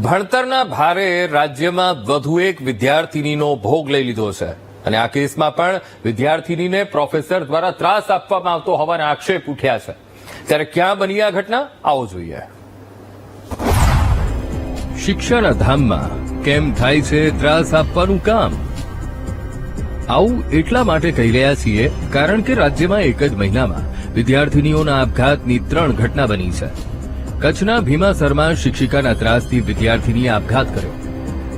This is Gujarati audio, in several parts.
ભણતરના ભારે રાજ્યમાં વધુ એક વિદ્યાર્થીનીનો ભોગ લઈ લીધો છે. અને આ કેસમાં પણ વિદ્યાર્થીનીને પ્રોફેસર દ્વારા ત્રાસ આપવામાં આવતો હોવાના આક્ષેપ ઉઠ્યા છે. ત્યારે ક્યાં બની આ ઘટના? આવો જોઈએ. શિક્ષણ ધામમાં કેમ થાય છે ત્રાસ આપવાનું કામ? આવું એટલા માટે કહી રહ્યા છીએ કારણ કે રાજ્યમાં એક જ મહિનામાં વિદ્યાર્થીનીઓના આપઘાતની ત્રણ ઘટના બની છે. કચ્છના ભીમાસરમાં શિક્ષિકાના ત્રાસથી વિદ્યાર્થીની આપઘાત કર્યો.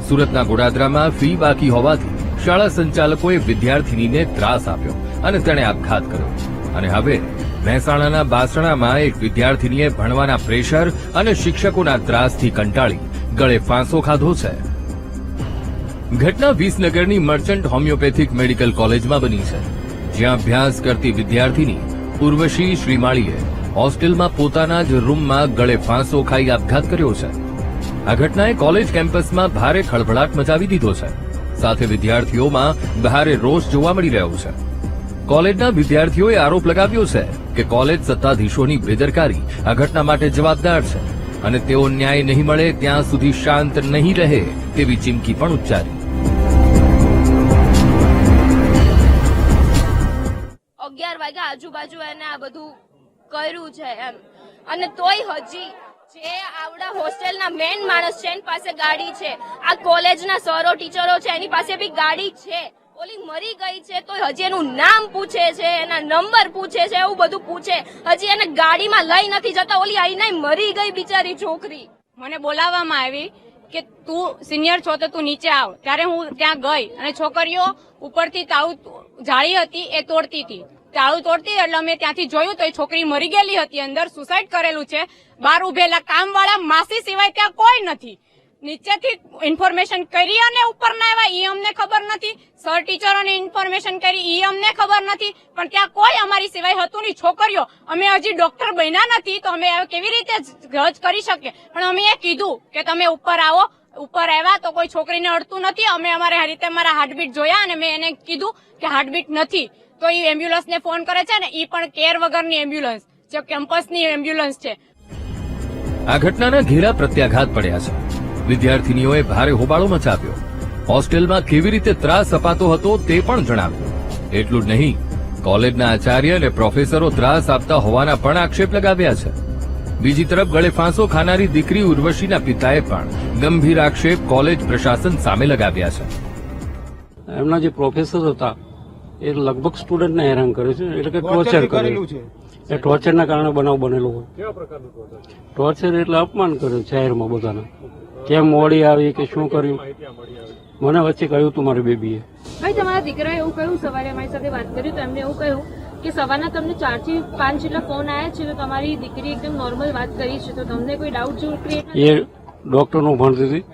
સુરતના ગોડાદરામાં ફી બાકી હોવાથી શાળા સંચાલકોએ વિદ્યાર્થીનીને ત્રાસ આપ્યો અને તેણે આપઘાત કર્યો. અને હવે મહેસાણાના બાસણામાં એક વિદ્યાર્થીનીએ ભણવાના પ્રેશર અને શિક્ષકોના ત્રાસથી કંટાળી ગળે ફાંસો ખાધો છે. ઘટના વિસનગરની મર્ચન્ટ હોમિયોપેથિક મેડિકલ કોલેજમાં બની છે. જ્યાં અભ્યાસ કરતી વિદ્યાર્થીની ઉર્વશી શ્રીમાળીએ હોસ્ટેલમાં પોતાના જ રૂમમાં ગળે ફાંસો ખાઈ આપઘાત કર્યો છે. આ ઘટનાએ કોલેજ કેમ્પસમાં ભારે ખળભળાટ મચાવી દીધો છે. સાથે વિદ્યાર્થીઓમાં ભારે રોષ જોવા મળી રહ્યો છે. કોલેજના વિદ્યાર્થીઓએ આરોપ લગાવ્યો છે કે કોલેજ સત્તાધીશોની બેદરકારી આ ઘટના માટે જવાબદાર છે અને તેઓ ન્યાય નહીં મળે ત્યાં સુધી શાંત નહીં રહે તેવી ચીમકી પણ ઉચ્ચારી. અગિયાર વાગ્યા આજુબાજુ એને આ બધું કર્યું છે એમ. અને તોય હજી જે આવડા હોસ્ટેલના મેન માણસ છે, એની પાસે ગાડી છે. આ કોલેજના સરો, ટીચરો છે, એની પાસે બી ગાડી છે. ઓલી મરી ગઈ છે તો હજી એનું નામ પૂછે છે, એના નંબર પૂછે છે, એવું બધું પૂછે. હજી એને ગાડીમાં લઈ નથી જતા, ઓલી આઈને મરી ગઈ બિચારી છોકરી. મને બોલાવવામાં આવી કે તું સિનિયર છો તો તું નીચે આવ. ત્યારે હું ત્યાં ગઈ અને છોકરીઓ ઉપરથી તાવ જાળી હતી, એ તોડતી હતી. તાળું તોડતી એટલે અમે ત્યાંથી જોયું તો એ છોકરી મરી ગયેલી હતી. અંદર સુસાઇડ કરેલું છે. બહાર ઉભેલા કામવાળા માસી સિવાય ત્યાં કોઈ નથી. નીચેથી ઇન્ફોર્મેશન કરી અને ઉપર ના આવ્યા. ઈ અમને ખબર નથી. સર ટીચરોને ઇન્ફોર્મેશન કરી. ઈ અમને ખબર નથી. પણ ત્યાં કોઈ અમારી સિવાય હતું નહીં. છોકરીઓ, અમે હજી ડોક્ટર બન્યા નથી તો અમે કેવી રીતે જજ કરી શકીએ? પણ અમે એ કીધું કે તમે ઉપર આવો. ઉપર આવ્યા તો કોઈ છોકરીને અડતું નથી. અમે અમારે આ રીતે મારા હાર્ટબીટ જોયા અને મેં એને કીધું કે હાર્ટબીટ નથી. તો એ એમ્બ્યુલન્સ ને ફોન કરે છે ને એ પણ કેર વગરની એમ્બ્યુલન્સ જે કેમ્પસની એમ્બ્યુલન્સ છે. આ ઘટનાના ઘેરા પ્રત્યાઘાત પડ્યા છે. વિદ્યાર્થીનીઓએ ભારે હોબાળો મચાવ્યો. હોસ્ટેલમાં કેવી રીતે ત્રાસ અપાતો હતો તે પણ જણાવ્યું. એટલું જ નહીં કોલેજના આચાર્ય અને પ્રોફેસરો ત્રાસ આપતા હોવાના પણ આક્ષેપ લગાવ્યા છે. બીજી તરફ ગળે ફાંસો ખાનારી દીકરી ઉર્વશીના પિતાએ પણ ગંભીર આક્ષેપ કોલેજ પ્રશાસન સામે લગાવ્યા છે. એમના જે પ્રોફેસર હતા એ લગભગ સ્ટુડન્ટને હેરાન કરે છે એટલે કે ટોર્ચર કરે. એ ટોર્ચરના કારણે બનાવ બનેલો હોય. ટોર્ચર એટલે અપમાન કર્યું જાહેરમાં બધાને. કેમ મોડી આવી કે શું કર્યું? મને વચ્ચે કહ્યું તું મારી બેબીએ. ભાઈ તમારા દીકરાએ એવું કહ્યું સવારે અમારી સાથે વાત કરી તો એમને એવું કહ્યું કે સવારના તમને ચારથી પાંચ જેટલા ફોન આવ્યા છે તો તમારી દીકરી એકદમ નોર્મલ વાત કરી છે તો તમને કોઈ ડાઉટ જેવું ક્રિએટ એ ડોક્ટરનું ભણતી હતી.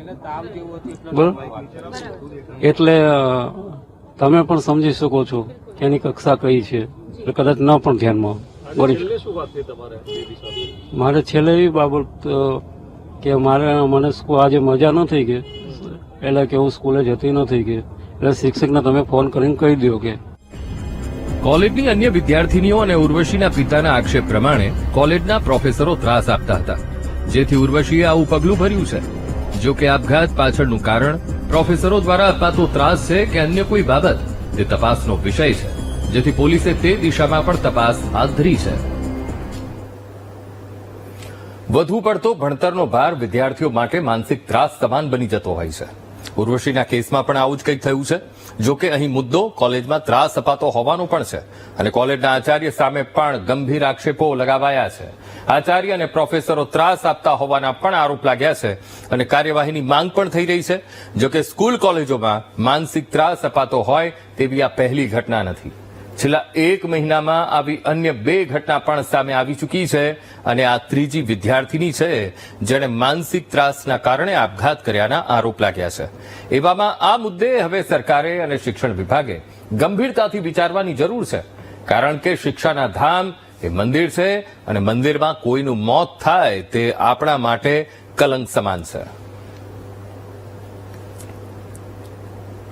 બરાબર. એટલે તમે પણ સમજી શકો છો કે એની કક્ષા કઈ છે. એટલે કદાચ ન પણ ધ્યાનમાં. મારે છેલ્લે એવી બાબત કે મારે મને આજે મજા ન થઈ ગઈ. એટલે કે હું સ્કૂલે જતી ન થઈ ગઈ. એટલે શિક્ષકને તમે ફોન કરીને કહી દો કે. કોલેજની અન્ય વિદ્યાર્થીનીઓ અને ઉર્વશીના પિતાના આક્ષેપ પ્રમાણે કોલેજના પ્રોફેસરો ત્રાસ આપતા હતા. જેથી ઉર્વશીએ આવું પગલું ભર્યું છે. જો કે આપઘાત પાછળનું કારણ પ્રોફેસરો દ્વારા અપાતો ત્રાસ છે કે અન્ય કોઈ બાબત તે તપાસનો વિષય છે, જેથી પોલીસે તે દિશામાં પણ તપાસ હાથ ધરી છે. વધુ પડતો ભણતરનો ભાર વિદ્યાર્થીઓ માટે માનસિક ત્રાસ સમાન બની જતો હોય છે. ઉર્વશીના કેસમાં પણ આવું જ કંઈક થયું છે? જો કે અહીં મુદ્દો કોલેજમાં ત્રાસ અપાતો હોવાનો પણ છે અને કોલેજના આચાર્ય સામે પણ ગંભીર આક્ષેપો લગાવાયા છે. આચાર્ય અને પ્રોફેસરો ત્રાસ આપતા હોવાના પણ આરોપ લાગ્યા છે અને કાર્યવાહીની માંગ પણ થઈ રહી છે. જો કે સ્કૂલ કોલેજોમાં માનસિક ત્રાસ અપાતો હોય તેવી આ પહેલી ઘટના નથી. છેલ્લા એક મહિનામાં આવી અન્ય બે ઘટના પણ સામે આવી ચૂકી છે અને આ ત્રીજી વિદ્યાર્થીની છે, જેણે માનસિક ત્રાસના કારણે આપઘાત કર્યાના આરોપ લાગ્યા છે. એવામાં આ મુદ્દે હવે સરકારે અને શિક્ષણ વિભાગે ગંભીરતાથી વિચારવાની જરૂર છે, કારણ કે શિક્ષાના ધામ એ મંદિર છે અને મંદિરમાં કોઈનું મોત થાય તે આપણા માટે કલંક સમાન છે.